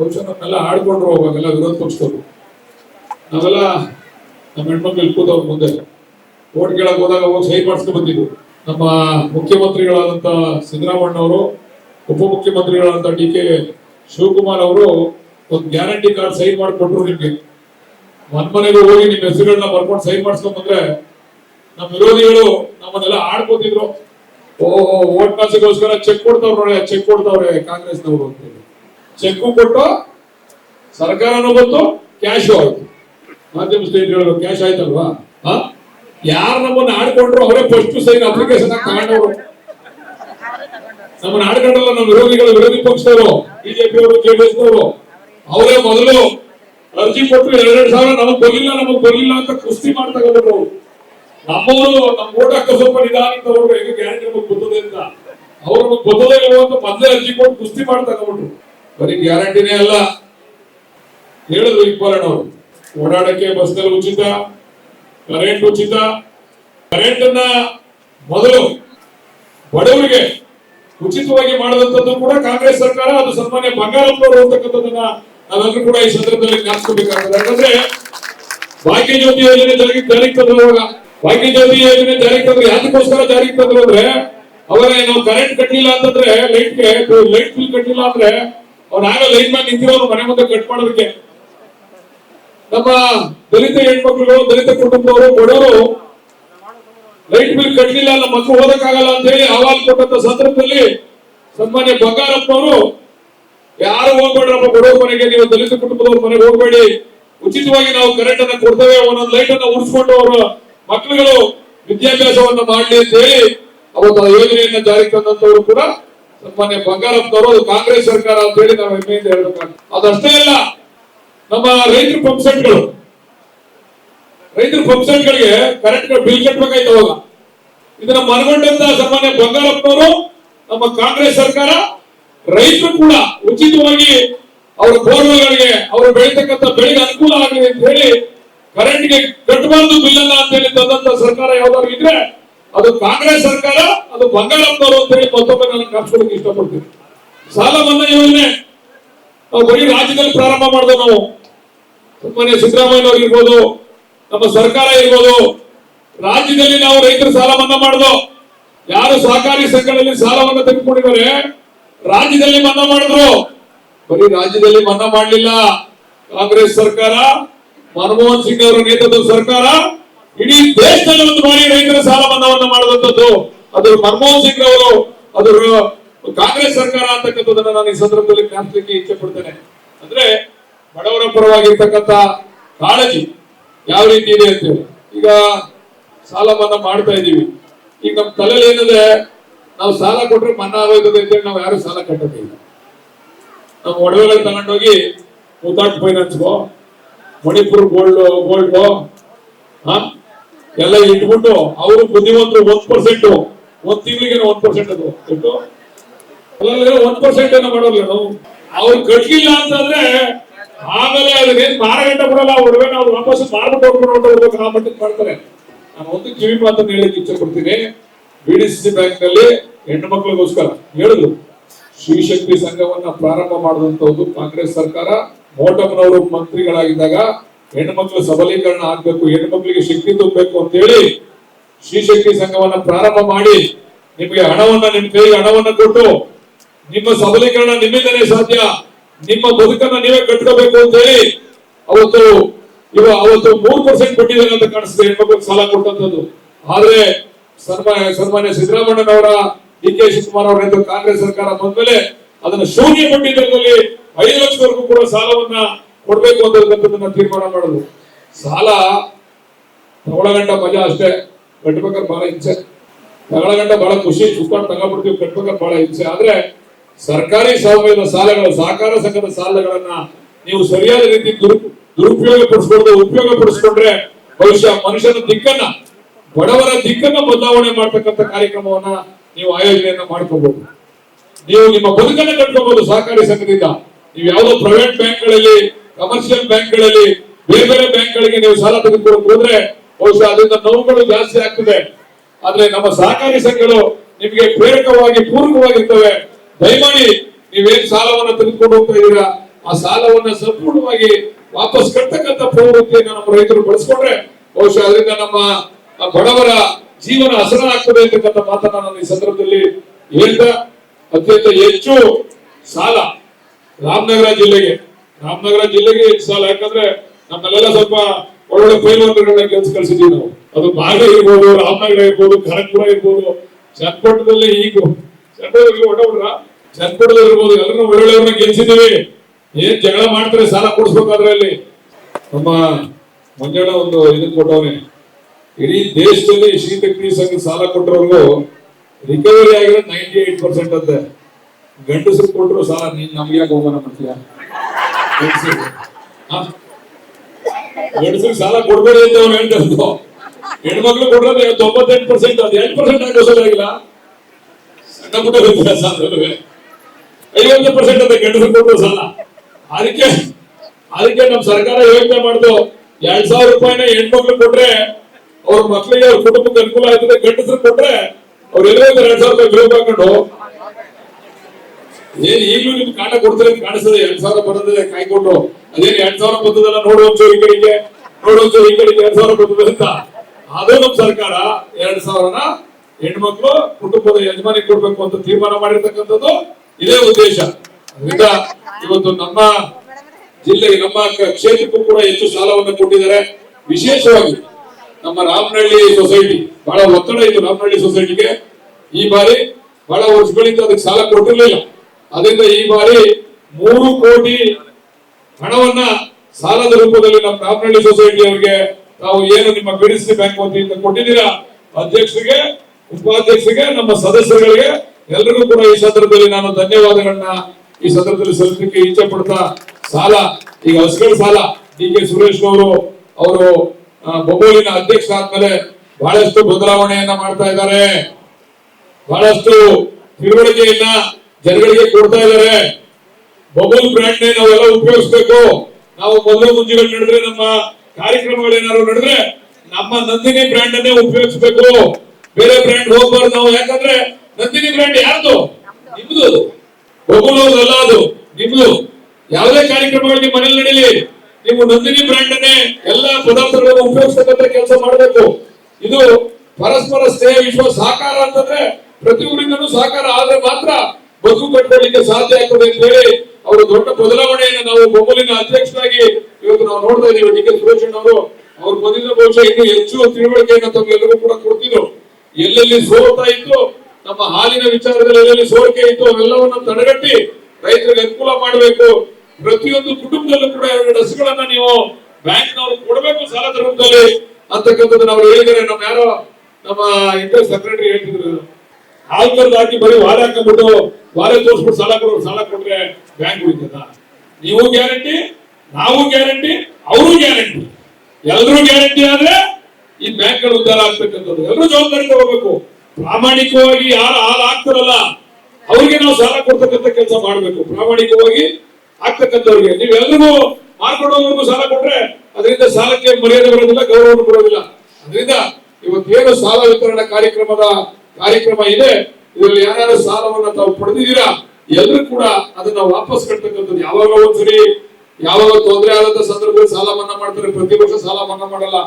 ಬಹುಶಃ ಆಡ್ಕೊಂಡ್ರು ಹೋಗುವಾಗೆಲ್ಲ ವಿರೋಧ ಪಕ್ಷದವರು. ನಾವೆಲ್ಲ ನಮ್ಮ ಹೆಣ್ಮಕ್ಳು ಕೂತವ್ರ ಮುಂದೆ. ಓಟ್ ಕೇಳಕ್ ಹೋದಾಗ ಹೋಗಿ ಸಹಿ ಮಾಡಿಸ್ಕೊಂಡು ಬಂದಿದ್ವು. ನಮ್ಮ ಮುಖ್ಯಮಂತ್ರಿಗಳಾದಂತ ಸಿದ್ದರಾಮಣ್ಣ ಅವರು ಉಪಮುಖ್ಯಮಂತ್ರಿಗಳಾದಂತ ಡಿ ಕೆ ಶಿವಕುಮಾರ್ ಅವರು ಒಂದು ಗ್ಯಾರಂಟಿ ಕಾರ್ಡ್ ಸಹಿ ಮಾಡಿಕೊಟ್ರು ನಿಮಗೆ. ಮನ್ಮನೆಗೆ ಹೋಗಿ ನಿಮ್ಮ ಹೆಸರುಗಳನ್ನ ಬರ್ಕೊಂಡು ಸಹಿ ಮಾಡಿಸ್ಕೊಂಡ್ ಬಂದ್ರೆ ನಮ್ಮ ವಿರೋಧಿಗಳು ನಮ್ಮನ್ನೆಲ್ಲ ಆಡ್ಕೋತಿದ್ರು. ಓ ಓಟ್ ಕಾಸಿಗೋಸ್ಕರ ಚೆಕ್ ಕೊಡ್ತಾವ್ರೆ ಚೆಕ್ ಕೊಡ್ತಾವ್ರೆ ಕಾಂಗ್ರೆಸ್ನವರು ಅಂತ ಚೆಕ್ ಕೊಟ್ಟು, ಸರ್ಕಾರನೂ ಬಂತು ಕ್ಯಾಶು ಆಯ್ತು. ಮಾಧ್ಯಮ ಹೇಳೋದು ಕ್ಯಾಶ್ ಆಯ್ತಲ್ವಾ? ಯಾರು ನಮ್ಮನ್ನ ಆಡ್ಕೊಂಡ್ರು ಅವರೇ ಫಸ್ಟ್ ಸೈನ್ ಅಪ್ಲಿಕೇಶನ್ ತಗೊಂಡವರು. ನಮ್ಮನ್ನ ಆಡ್ಕೊಂಡಲ್ಲ ನಮ್ಮ ವಿರೋಧಿಗಳು ವಿರೋಧಿ ಪಕ್ಷದವರು ಬಿಜೆಪಿ ಅವರು ಅವರು ಅವರೇ ಮೊದಲು ಅರ್ಜಿ ಕೊಟ್ಟು ಎರಡೆರಡು ಸಾವಿರ ನಮಗ್ ಬರ್ಲಿಲ್ಲ ನಮಗ್ ಬರ್ಲಿಲ್ಲ ಅಂತ ಕುಸ್ತಿ ಮಾಡ್ತಾ ಹೋಗ್ಬಿಟ್ರು ಅವ್ರು. ನಮ್ಮವರು ನಮ್ಮ ಓಟ್ ಹಾಕೋ ಸ್ವಲ್ಪ ನಿಧಾನಕ್ಕೆ ತಗೊಂಡ್ರು ಹೆಂಗೆ ಗ್ಯಾರಂಟಿ ನಮಗ್ ಅಂತ. ಅವ್ರು ನಮಗ್ ಇಲ್ವೋ ಅಂತ ಮೊದಲೇ ಅರ್ಜಿ ಕೊಟ್ಟು ಕುಸ್ತಿ ಮಾಡ್ತಾ ಬರೀ ಗ್ಯಾರಂಟಿನೇ ಅಲ್ಲ. ಹೇಳಿದ್ರು ಇಕ್ಬಾಲಣ್ಣ ಅವರು ಓಡಾಡಕ್ಕೆ ಬಸ್ನಲ್ಲಿ ಉಚಿತ ಕರೆಂಟ್ ಉಚಿತ. ಕರೆಂಟ್ ಅನ್ನ ಮೊದಲು ಬಡವರಿಗೆ ಉಚಿತವಾಗಿ ಮಾಡದಂತದ್ದು ಕೂಡ ಕಾಂಗ್ರೆಸ್ ಸರ್ಕಾರ, ಅದು ಸನ್ಮಾನ್ಯ ಬಂಗಾರಪ್ಪನವರು ಅಂತಕ್ಕಂಥದ್ದನ್ನ ನಾವೆಲ್ಲರೂ ಕೂಡ ಈ ಸಂದರ್ಭದಲ್ಲಿ ಜ್ಞಾಪಿಸಬೇಕಾಗ್ತದೆ ಯಾಕಂದ್ರೆ ಭಾಗ್ಯ ಜ್ಯೋತಿ ಯೋಜನೆ ಜಾರಿಗೆ ಜಾರಿಗೆ ತಂದ್ರು ಭಾಗ್ಯ ಜ್ಯೋತಿ ಯೋಜನೆ ಜಾರಿಗೆ ತಂದ್ರೆ ಯಾತಕ್ಕೋಸ್ಕರ ಜಾರಿಗೆ ತಂದ್ರು ಅಂದ್ರೆ ಅವರ ನಾವು ಕರೆಂಟ್ ಕಟ್ಟಲಿಲ್ಲ ಅಂತಂದ್ರೆ ಲೈಟ್ಗೆ ಲೈಟ್ ಬಿಲ್ ಕಟ್ಟಲಿಲ್ಲ ಅಂದ್ರೆ ಅವ್ನ ಯಾರ ಲೈನ್ ಮ್ಯಾನ್ ನಿಂತಿರೋರು ಮನೆ ಮುಂದೆ ಕಟ್ ಮಾಡೋದಕ್ಕೆ. ನಮ್ಮ ದಲಿತ ಹೆಣ್ಮಕ್ಳು, ದಲಿತ ಕುಟುಂಬದವರು, ಬಡವರು ಲೈಟ್ ಬಿಲ್ ಕಟ್ಟಲಿಲ್ಲ ನಮ್ಮ ಮಕ್ಕಳು ಓದಕ್ಕಾಗಲ್ಲ ಅಂತ ಹೇಳಿ ಅಹವಾಲು ಕೊಟ್ಟಂತ ಸಂದರ್ಭದಲ್ಲಿ ಸನ್ಮಾನ್ಯ ಬಂಗಾರಪ್ಪನವರು, ಯಾರು ಹೋಗ್ಬೇಡ್ರಪ್ಪ ಬಡವ್ರ ಮನೆಗೆ, ನೀವು ದಲಿತ ಕುಟುಂಬದವ್ರ ಮನೆಗೆ ಹೋಗ್ಬೇಡಿ. ಉಚಿತವಾಗಿ ನಾವು ಕರೆಂಟ್ ಅನ್ನ ಕೊಡ್ತೇವೆ, ಒಂದೊಂದು ಲೈಟ್ ಅನ್ನ ಉಳಿಸ್ಕೊಂಡು ಅವರ ಮಕ್ಕಳುಗಳು ವಿದ್ಯಾಭ್ಯಾಸವನ್ನ ಮಾಡಲಿ ಅಂತ ಹೇಳಿ ಅವತ್ತು ಯೋಜನೆಯನ್ನ ಜಾರಿಗೆ ತಂದಂತವರು ಕೂಡ ಸನ್ಮಾನ್ಯ ಬಂಗಾರಪ್ಪನವರು ಕಾಂಗ್ರೆಸ್ ಸರ್ಕಾರ ಅಂತ ಹೇಳಿ ನಾವು ಹೆಮ್ಮೆಯಿಂದ ಹೇಳ್ಬೇಕಾಗ್ತದೆ ಅದಷ್ಟೇ ಅಲ್ಲ, ನಮ್ಮ ರೈತರ ಪಂಪ್ ಸೆಟ್ಗಳು ರೈತರ ಪಂಪ್ ಸೆಟ್ಗಳಿಗೆ ಕರೆಂಟ್ ಬಿಲ್ ಕಟ್ಟಬೇಕಾಯ್ತು ಅವಾಗ. ಇದನ್ನ ಮನಗೊಂಡಂತ ಸಮಾನ್ಯ ಬಂಗಾರಪ್ಪನವರು, ನಮ್ಮ ಕಾಂಗ್ರೆಸ್ ಸರ್ಕಾರ, ರೈತರು ಕೂಡ ಉಚಿತವಾಗಿ ಅವರ ಬೋರ್ವೆಲ್ಗಳಿಗೆ ಅವರು ಬೆಳೀತಕ್ಕಂಥ ಬೆಳೆಗೆ ಅನುಕೂಲ ಆಗಲಿ ಅಂತ ಹೇಳಿ ಕರೆಂಟ್ಗೆ ಕಟ್ಟಬಾರ್ದು ಬಿಲ್ ಅನ್ನ ಅಂತ ಹೇಳಿ ತಂದಂತ ಸರ್ಕಾರ ಯಾವ್ದಾದ್ರು ಇದ್ರೆ ಅದು ಕಾಂಗ್ರೆಸ್ ಸರ್ಕಾರ, ಅದು ಬಂಗಾರಪ್ಪನವರು ಅಂತ ಹೇಳಿ ಮತ್ತೊಮ್ಮೆ ನಾನು ಕಾಣಿಸ್ಕೊಳ್ಳಿಕ್ಕೆ ಇಷ್ಟಪಡ್ತೀನಿ. ಸಾಲ ಮನ್ನಾ ಯೋಜನೆ ಬರೀ ರಾಜ್ಯದಲ್ಲಿ ಪ್ರಾರಂಭ ಮಾಡಿದೆ ನಾವು. ಸುಮ್ಮನೆ ಸಿದ್ದರಾಮಯ್ಯ ಇರ್ಬೋದು, ನಮ್ಮ ಸರ್ಕಾರ ಇರ್ಬೋದು, ರಾಜ್ಯದಲ್ಲಿ ನಾವು ರೈತರ ಸಾಲ ಮನ್ನಾ ಮಾಡುದು, ಯಾರು ಸಹಕಾರಿ ಸಂಘಗಳಲ್ಲಿ ಸಾಲವನ್ನು ತೆಗೆದುಕೊಂಡಿದ್ದಾರೆ, ರಾಜ್ಯದಲ್ಲಿ ಮನ್ನಾ ಮಾಡಿದ್ರು. ಬರೀ ರಾಜ್ಯದಲ್ಲಿ ಮನ್ನಾ ಮಾಡಲಿಲ್ಲ. ಕಾಂಗ್ರೆಸ್ ಸರ್ಕಾರ, ಮನಮೋಹನ್ ಸಿಂಗ್ ಅವರ ನೇತೃತ್ವದ ಸರ್ಕಾರ ಇಡೀ ದೇಶದಲ್ಲಿ ಒಂದು ಬಾರಿ ರೈತರ ಸಾಲ ಮನ್ನಾವನ್ನ ಮಾಡುವಂತದ್ದು ಅದರ ಮನಮೋಹನ್ ಸಿಂಗ್ ಅವರು ಅದರ ಕಾಂಗ್ರೆಸ್ ಸರ್ಕಾರ ಅಂತಕ್ಕಂಥದ್ದನ್ನ ನಾನು ಈ ಸಂದರ್ಭದಲ್ಲಿ ಜ್ಞಾಪಿಸಲಿಕ್ಕೆ ಇಚ್ಛೆ ಪಡ್ತೇನೆ. ಅಂದ್ರೆ ಬಡವರ ಪರವಾಗಿರ್ತಕ್ಕಂಥ ಕಾಳಜಿ ಯಾವ ರೀತಿ ಇದೆ ಅಂತ ಹೇಳಿ. ಈಗ ಸಾಲ ಮನ್ನಾ ಮಾಡ್ತಾ ಇದೀವಿ ಈಗ ನಮ್ಮ ತಲೆಯಲ್ಲಿ ಏನಿದೆ, ನಾವು ಸಾಲ ಕೊಟ್ಟರೆ ಮನ್ನಾ ಆಗೋಯ್ತದೆ ಅಂತೇಳಿ ನಾವು ಯಾರು ಸಾಲ ಕಟ್ಟೋದಿಲ್ಲ ನಮ್ಮ ಒಡವೆಗಳು ತಗೊಂಡೋಗಿ ಮುತಾಟ್ ಫೈನಾನ್ಸ್ಗೋ, ಮಣಿಪುರ್ ಗೋಲ್ಡ್ ಗೋಲ್ಡ್ ಹಾ ಎಲ್ಲ ಇಟ್ಬಿಟ್ಟು ಅವರು ಬುದ್ಧಿವಂತರು ಒಂದ್ ಪರ್ಸೆಂಟ್ ಒಂದ್ ತಿಂಗಳಿಗೆ ಒಂದ್ ಪರ್ಸೆಂಟ್ ಅದು ಒಂದ್ ಪರ್ಸೆಂಟ್ ಏನೋ ಮಾಡೋಲ್ಲ ನಾವು. ಅವ್ರು ಕಟ್ಲಿಲ್ಲ ಅಂತಂದ್ರೆ ಆಮೇಲೆ ಅದಕ್ಕೆ ಮಾರಗಂಟ ಬಿಡಲ್ಲ ಒಡವೆ ನಾವು ವಾಪಸ್ ಮಾರ್ಬಿಟ್ಟು ಹೋಗ್ಬಿಟ್ಟು ಹೋಗ್ಬೇಕು ಆ ಮಟ್ಟಕ್ಕೆ ಮಾಡ್ತಾರೆ. ನಾನು ಒಂದು ಕಿವಿ ಮಾತನ್ನು ಹೇಳಕ್ಕೆ ಇಚ್ಛೆ ಪಡ್ತೀನಿ ಸಿ ಬ್ಯಾಂಕ್ನಲ್ಲಿ ಹೆಣ್ಣು ಮಕ್ಕಳಿಗೋಸ್ಕರ ಹೇಳಿದ್ರು ಶ್ರೀಶಕ್ತಿ ಸಂಘವನ್ನ ಪ್ರಾರಂಭ ಮಾಡಿದಂತದ್ದು ಕಾಂಗ್ರೆಸ್ ಸರ್ಕಾರ. ಮೋಟಮ್ಮನವರು ಮಂತ್ರಿಗಳಾಗಿದ್ದಾಗ ಹೆಣ್ಣು ಸಬಲೀಕರಣ ಆಗ್ಬೇಕು ಹೆಣ್ಣು ಶಕ್ತಿ ತುಂಬಬೇಕು ಅಂತ ಹೇಳಿ ಶ್ರೀಶಕ್ತಿ ಸಂಘವನ್ನ ಪ್ರಾರಂಭ ಮಾಡಿ ನಿಮಗೆ ಹಣವನ್ನ ನಿಮ್ ಕೈಗೆ ಹಣವನ್ನ ಕೊಟ್ಟು ನಿಮ್ಮ ಸಬಲೀಕರಣ ನಿಮ್ಮಿಂದನೇ ಸಾಧ್ಯ. ನಿಮ್ಮ ಬದುಕನ್ನ ನೀವೇ ಕಟ್ಕೋಬೇಕು ಅಂತ ಹೇಳಿ ಅವತ್ತು ಇವ ಅವತ್ತು ಮೂರ್ ಪರ್ಸೆಂಟ್ ಕೊಟ್ಟಿದ್ದಾರೆ ಅಂತ ಕಾಣಿಸ್ತದೆ ಹೆಣ್ಮಕ್ಳಿಗೆ ಸಾಲ ಕೊಟ್ಟಂತದ್ದು ಆದ್ರೆ ಸನ್ಮಾನ್ಯ ಸನ್ಮಾನ್ಯ ಸಿದ್ದರಾಮಣ್ಣನವರ ಡಿ ಕೆ ಶಿವಕುಮಾರ್ ಅವರ ಕಾಂಗ್ರೆಸ್ ಸರ್ಕಾರ ಬಂದ್ಮೇಲೆ ಅದನ್ನ ಶೂನ್ಯ ಬಡ್ಡಿ ಐದು ಲಕ್ಷವರೆಗೂ ಕೂಡ ಸಾಲವನ್ನ ಕೊಡ್ಬೇಕು ಅಂತಕ್ಕಂಥದ್ದನ್ನ ತೀರ್ಮಾನ ಮಾಡೋದು ಸಾಲ ತಗೊಳಗಂಡ ಮಜಾ ಅಷ್ಟೇ. ಕಟ್ಬೇಕಾದ್ರೆ ಬಹಳ ಇಚ್ಛೆ ತಗೊಳಗಂಡ ಬಹಳ ಖುಷಿ ಸುತ್ತಾಡ್ ತಗೊಂಡ್ಬಿಡ್ತೀವಿ ಕಟ್ಬೇಕಾದ್ರೆ ಬಹಳ ಇಚ್ಛೆ ಆದ್ರೆ ಸರ್ಕಾರಿ ಸ್ವಾಮ್ಯದ ಸಾಲಗಳು, ಸಹಕಾರ ಸಂಘದ ಸಾಲಗಳನ್ನ ನೀವು ಸರಿಯಾದ ರೀತಿ ದುರು ದುರುಪಯೋಗ ಪಡಿಸ್ಕೊಂಡು ಉಪಯೋಗ ಪಡಿಸ್ಕೊಂಡ್ರೆ ಬಹುಶಃ ಮನುಷ್ಯನ ದಿಕ್ಕನ್ನ, ಬಡವರ ದಿಕ್ಕನ್ನ ಬದಲಾವಣೆ ಮಾಡ್ತಕ್ಕಂಥ ಕಾರ್ಯಕ್ರಮವನ್ನ ನೀವು ಆಯೋಜನೆಯನ್ನ ಮಾಡ್ಕೋಬಹುದು ನೀವು ನಿಮ್ಮ ಬದುಕನ್ನ ಕಟ್ಕೋಬಹುದು ಸಹಕಾರಿ ಸಂಘದಿಂದ. ನೀವು ಯಾವುದೋ ಪ್ರೈವೇಟ್ ಬ್ಯಾಂಕ್ಗಳಲ್ಲಿ ಕಮರ್ಷಿಯಲ್ ಬ್ಯಾಂಕ್ಗಳಲ್ಲಿ ಬೇರೆ ಬೇರೆ ಬ್ಯಾಂಕ್ಗಳಿಗೆ ನೀವು ಸಾಲ ತೆಗೆದುಕೊಂಡು ಹೋದ್ರೆ ಬಹುಶಃ ಅದರಿಂದ ನೋವುಗಳು ಜಾಸ್ತಿ ಆಗ್ತದೆ. ಆದ್ರೆ ನಮ್ಮ ಸಹಕಾರಿ ಸಂಘಗಳು ನಿಮಗೆ ಪ್ರೇರಕವಾಗಿ, ಪೂರಕವಾಗಿರ್ತವೆ. ದಯಮಾಡಿ ನೀವೇನ್ ಸಾಲವನ್ನ ತೆಗೆದುಕೊಂಡು ಹೋಗ್ತಾ ಇದ್ದೀರಾ? ಆ ಸಾಲವನ್ನ ಸಂಪೂರ್ಣವಾಗಿ ವಾಪಸ್ ಕಟ್ಟತಕ್ಕಂತ ಪ್ರವೃತ್ತಿಯನ್ನು ನಮ್ಮ ರೈತರು ಬಳಸ್ಕೊಂಡ್ರೆ ಬಹುಶಃ ಅದರಿಂದ ನಮ್ಮ ಬಡವರ ಜೀವನ ಹಸನಾಗ್ತದೆ ಅಂತಕ್ಕಂಥ ಮಾತನ್ನ ನಾನು ಈ ಸಂದರ್ಭದಲ್ಲಿ ಹೇಳ್ತಾ, ಅತ್ಯಂತ ಹೆಚ್ಚು ಸಾಲ ರಾಮನಗರ ಜಿಲ್ಲೆಗೆ. ರಾಮನಗರ ಜಿಲ್ಲೆಗೆ ಹೆಚ್ಚು ಸಾಲ, ಯಾಕಂದ್ರೆ ನಮ್ಮಲ್ಲೆಲ್ಲ ಸ್ವಲ್ಪ ಒಳ್ಳೊಳ್ಳೆ ಪೈಲ್ವಾನಗಳನ್ನ ಕೆಲಸ ಕಳಿಸಿದೀವಿ ನಾವು. ಅದು ಬಾಗ ಇರ್ಬೋದು, ರಾಮನಗರ ಇರ್ಬೋದು, ಖರಗ್ಪುರ ಇರ್ಬೋದು, ಚನ್ನಪಟ್ಟಣದಲ್ಲಿ ಈಗ. ಚನ್ನಪಟ್ಟಣದಲ್ಲಿ ಚನ್ನಪಟ್ಟಣದಲ್ಲಿ ಇರ್ಬೋದು ಎಲ್ಲರೂ ಒಳ್ಳೊಳ್ಳೆಯವ್ರನ್ನ ಗೆಲ್ಸಿದೀವಿ ಏನ್ ಜಗಳ ಮಾಡ್ತಾರೆ, ಸಾಲ ಕೊಡಿಸ್ಬೇಕಾದ್ರೆ ಅಲ್ಲಿ ನಮ್ಮ ಮಂಜಣ್ಣ ಒಂದು ಇದನ್ನ ಕೊಟ್ಟವನೇ. ಇಡೀ ದೇಶದಲ್ಲಿ ಶೀತ ಸಂಘ ಸಾಲ ಕೊಟ್ಟವ್ರಿಗೂ ರಿಕವರಿ ಆಗಿರೋದು ನೈಂಟಿ ಏಟ್ ಪರ್ಸೆಂಟ್ ಅಂತೆ. ಗಂಡಸರು ಕೊಟ್ಟರು ಸಾಲ, ನೀನ್ ನಮ್ಗೆ ಯಾಕೆ ಹೋಗೋಣ ಮಾಡ್ತೀಯ? ಗಂಡಸರಿಗೆ ಸಾಲ ಕೊಡ್ಬೇಡಿ ಅಂತ ಅವ್ನು ಹೇಳ್ತಾ ಹೆಣ್ಮಕ್ಳು ಕೊಡ್ರೆ ತೊಂಬತ್ತೆಂಟು ಪರ್ಸೆಂಟ್ ಅದು ಎಂಟು ಪರ್ಸೆಂಟ್ ಆಗಿಲ್ಲ ಸಣ್ಣ ಪುಟ್ಟ ವ್ಯತ್ಯಾಸ ಅಂದ್ರೆ ಐವತ್ತು ಪರ್ಸೆಂಟ್ ಅಂತ ಗಂಡಸರು ಕೊಟ್ಟರು ಸಾಲ. ಅದಕ್ಕೆ ಅದಕ್ಕೆ ನಮ್ಮ ಸರ್ಕಾರ ಯೋಜನೆ ಮಾಡ್ದು, ಎರಡ್ ಸಾವಿರ ರೂಪಾಯಿನ ಹೆಣ್ಮಕ್ಳು ಕೊಟ್ರೆ, ಅವ್ರ ಮಕ್ಳಿಗೆ ಅವ್ರ ಕುಟುಂಬಕ್ಕೆ ಅನುಕೂಲ ಆಗ್ತದೆ ಗಂಡಸರು ಕೊಟ್ರೆ, ಅವ್ರು ಎಲ್ಲ ಎರಡ್ ಸಾವಿರ ರೂಪಾಯಿ ಗ್ರೂಪ್ ಹಾಕೊಂಡು ಏನ್ ಈಗಲೂ ನಿಮ್ಗೆ ಕಾಟ ಕೊಡ್ತಾರೆ ಕಾಣಿಸ್ತದೆ. ಎರಡ್ ಸಾವಿರ ಬರ್ತದೆ ಕಾಯ್ಕೊಂಡು ಅದೇನ್ ಎರಡ್ ಸಾವಿರ ಬರ್ತದಲ್ಲ, ನೋಡು ಈ ಕಡೆಗೆ. ನೋಡು ಈ ಕಡೆಗೆ ಎರಡ್ ಸಾವಿರ ಬರ್ತದೆ ಅಂತ. ಅದೇ ನಮ್ ಸರ್ಕಾರ. ಎರಡ್ ಸಾವಿರನ ಹೆಣ್ಮಕ್ಳು ಕುಟುಂಬದ ಯಜಮಾನಿ ಕೊಡ್ಬೇಕು ಅಂತ ತೀರ್ಮಾನ ಮಾಡಿರ್ತಕ್ಕಂಥದ್ದು ಇದೇ ಉದ್ದೇಶ. ಅದರಿಂದ ಇವತ್ತು ನಮ್ಮ ಜಿಲ್ಲೆಗೆ, ನಮ್ಮ ಕ್ಷೇತ್ರಕ್ಕೂ ಕೂಡ ಹೆಚ್ಚು ಸಾಲವನ್ನು ಕೊಟ್ಟಿದ್ದಾರೆ. ವಿಶೇಷವಾಗಿ ನಮ್ಮ ರಾಮನಹಳ್ಳಿ ಸೊಸೈಟಿ. ಬಹಳ ಒತ್ತಡ ಇತ್ತು ರಾಮನಹಳ್ಳಿ ಸೊಸೈಟಿಗೆ. ಈ ಬಾರಿ ಬಹಳ ವರ್ಷಗಳಿಂದ ಅದಕ್ಕೆ ಸಾಲ ಕೊಟ್ಟಿರ್ಲಿಲ್ಲ. ಅದರಿಂದ ಈ ಬಾರಿ ಮೂರು ಕೋಟಿ ಹಣವನ್ನ ಸಾಲದ ರೂಪದಲ್ಲಿ ನಮ್ಮ ಕಾಪನಹಳ್ಳಿ ಸೊಸೈಟಿ ಅವರಿಗೆ ನಾವು ಏನು ನಿಮ್ಮ ಬಿಡಿಸಿ ಬ್ಯಾಂಕ್ ವತಿಯಿಂದ ಕೊಟ್ಟಿದ್ದೀರಾ, ಅಧ್ಯಕ್ಷರಿಗೆ, ಉಪಾಧ್ಯಕ್ಷರಿಗೆ, ನಮ್ಮ ಸದಸ್ಯರುಗಳಿಗೆ, ಎಲ್ರಿಗೂ ಕೂಡ ಈ ಸಂದರ್ಭದಲ್ಲಿ ನಾನು ಧನ್ಯವಾದಗಳನ್ನ ಈ ಸಂದರ್ಭದಲ್ಲಿ ಸಲ್ಲಿಸಲಿಕ್ಕೆ ಇಚ್ಛೆ ಪಡ್ತಾ ಸಾಲ, ಈಗ ಹೊಸಗಳ ಸಾಲ, ಡಿ ಕೆ ಸುರೇಶ್ ಅವರು ಅವರು ಬೊಬೋಲಿನ ಅಧ್ಯಕ್ಷ ಆದ್ಮೇಲೆ ಬಹಳಷ್ಟು ಬದಲಾವಣೆಯನ್ನ ಮಾಡ್ತಾ ಇದ್ದಾರೆ. ಬಹಳಷ್ಟು ತಿಳುವಳಿಕೆಯನ್ನ ಜನಗಳಿಗೆ ಕೊಡ್ತಾ ಇದ್ದಾರೆ. ಮೊಬೈಲ್ ಬ್ರ್ಯಾಂಡ್ ನಾವೆಲ್ಲ ಉಪಯೋಗಿಸ್ಬೇಕು. ನಾವು ಮೊದಲು ಮುಂಜಿಗಳು ನಡೆದ್ರೆ ನಮ್ಮ ಕಾರ್ಯಕ್ರಮಗಳು ಏನಾದ್ರು ನಡೆದ್ರೆ ನಮ್ಮ ನಂದಿನಿ ಬ್ರ್ಯಾಂಡ್ ಅನ್ನೇ ಉಪಯೋಗಿಸ್ಬೇಕು. ಬೇರೆ ಬ್ರ್ಯಾಂಡ್ ಹೋಗ್ಬಾರ್ದು ನಾವು. ಯಾಕಂದ್ರೆ ನಂದಿನಿ ಬ್ರ್ಯಾಂಡ್ ಯಾರ್ದು? ನಿಮ್ದು. ಅಲ್ಲ ಅದು. ನಿಮ್ದು. ಯಾವುದೇ ಕಾರ್ಯಕ್ರಮಗಳು ನಿಮ್ಮ ಮನೇಲಿ ನಡೀಲಿ. ನೀವು ನಂದಿನಿ ಬ್ರ್ಯಾಂಡ್ ಅನ್ನೇ ಎಲ್ಲ ಪದಾರ್ಥಗಳನ್ನು ಉಪಯೋಗಿಸ್ತಕ್ಕಂಥ ಕೆಲಸ ಮಾಡಬೇಕು. ಇದು ಪರಸ್ಪರ ಸ್ನೇಹ ವಿಶ್ವ ಸಹಕಾರ ಅಂತಂದ್ರೆ ಪ್ರತಿಯೊಬ್ಬರಿಂದನೂ ಸಹಕಾರ. ಆದ್ರೆ ಮಾತ್ರ ಬದುಕು ಕಟ್ಕೊಳ್ಳಿಕ್ಕೆ ಸಾಧ್ಯ ಆಗ್ತದೆ ಅಂತ ಹೇಳಿ ಅವರು ದೊಡ್ಡ ಬದಲಾವಣೆಯನ್ನು ನಾವು ಬೊಮ್ಮಲಿನ ಅಧ್ಯಕ್ಷರಾಗಿ ಇವತ್ತು ನಾವು ನೋಡ್ತಾ ಇದೀವಿ ಡಿ ಕೆ ಸುರೇಶ್ ಅವರು, ಅವ್ರು ಬಂದಿದ್ದ ಬಹುಶಃ ಇನ್ನು ಹೆಚ್ಚು ತಿಳುವಳಿಕೆಯನ್ನು ತಮ್ಗೆಲ್ಲರೂ ಕೂಡ ಕೊಡ್ತಿದ್ರು. ಎಲ್ಲೆಲ್ಲಿ ಸೋತಾ ಇತ್ತು ನಮ್ಮ ಹಾಲಿನ ವಿಚಾರದಲ್ಲಿ ಎಲ್ಲೆಲ್ಲಿ ಸೋರಿಕೆ ಇತ್ತು, ಅವೆಲ್ಲವನ್ನ ತಡೆಗಟ್ಟಿ ರೈತರಿಗೆ ಅನುಕೂಲ ಮಾಡಬೇಕು. ಪ್ರತಿಯೊಂದು ಕುಟುಂಬದಲ್ಲೂ ಕೂಡ ಎರಡು ಹಸುಗಳನ್ನ ನೀವು ಬ್ಯಾಂಕ್ನವರು ಕೊಡಬೇಕು ಸಾಲದ ರೂಪದಲ್ಲಿ ಅಂತಕ್ಕಂಥದ್ದು ನಾವು ಹೇಳಿದರೆ ನಮ್ಮ ಯಾರೋ ನಮ್ಮ ಇಂಟರ್ ಸೆಕ್ರೆಟರಿ ಹೇಳ್ತಿದ್ರು. ಆಲ್ಕರ್ ಹಾಕಿ ಬರೀ ವಾರ ಹಾಕೊಂಡ್ಬಿಟ್ಟು ವಾರ ತೋರಿಸ್ಬಿಟ್ಟು ಸಾಲ ಕೊಡೋ ಸಾಲ ಕೊಟ್ರೆ ಬ್ಯಾಂಕ್ ಉಳಿತದ? ನೀವು ಗ್ಯಾರಂಟಿ ನಾವು ಗ್ಯಾರಂಟಿ ಅವರು ಗ್ಯಾರಂಟಿ ಎಲ್ಲರೂ ಗ್ಯಾರಂಟಿ ಆದ್ರೆ ಈ ಬ್ಯಾಂಕ್ಗಳು ಉದ್ಧಾರ ಆಗ್ತಕ್ಕಂಥದ್ದು ಎಲ್ಲರೂ ಜವಾಬ್ದಾರಿ ತಗೋಬೇಕು. ಪ್ರಾಮಾಣಿಕವಾಗಿ ಯಾರು ಹಾಲು ಹಾಕ್ತಾರಲ್ಲ, ಅವ್ರಿಗೆ ನಾವು ಸಾಲ ಕೊಡ್ತಕ್ಕಂಥ ಕೆಲಸ ಮಾಡಬೇಕು. ಪ್ರಾಮಾಣಿಕವಾಗಿ ಆಗ್ತಕ್ಕಂಥವ್ರಿಗೆ ಎಲ್ರಿಗೂ ಮಾರ್ಕೊಂಡವ್ರಿಗೂ ಸಾಲ ಕೊಟ್ರೆ ಅದರಿಂದ ಸಾಲಕ್ಕೆ ಮರ್ಯಾದೆ ಬರೋದಿಲ್ಲ ಗೌರವ ಬರೋದಿಲ್ಲ. ಅದರಿಂದ ಇವತ್ತೇನು ಸಾಲ ವಿತರಣಾ ಕಾರ್ಯಕ್ರಮದ ಕಾರ್ಯಕ್ರಮ ಇದೆ. ಇದರಲ್ಲಿ ಯಾರ್ಯಾರು ಸಾಲವನ್ನ ತಾವು ಪಡೆದಿದ್ದೀರಾ ಎಲ್ಲರೂ ಕೂಡ ಅದನ್ನ ವಾಪಸ್ ಕಟ್ಟತಕ್ಕಂಥದ್ದು ಯಾವಾಗ ಒಂದ್ಸರಿ. ಯಾವಾಗ ತೊಂದರೆ ಆದಂತ ಸಂದರ್ಭದಲ್ಲಿ ಸಾಲ ಮನ್ನಾ ಮಾಡ್ತಾರೆ, ಪ್ರತಿ ವರ್ಷ ಸಾಲ ಮನ್ನಾ ಮಾಡಲ್ಲ.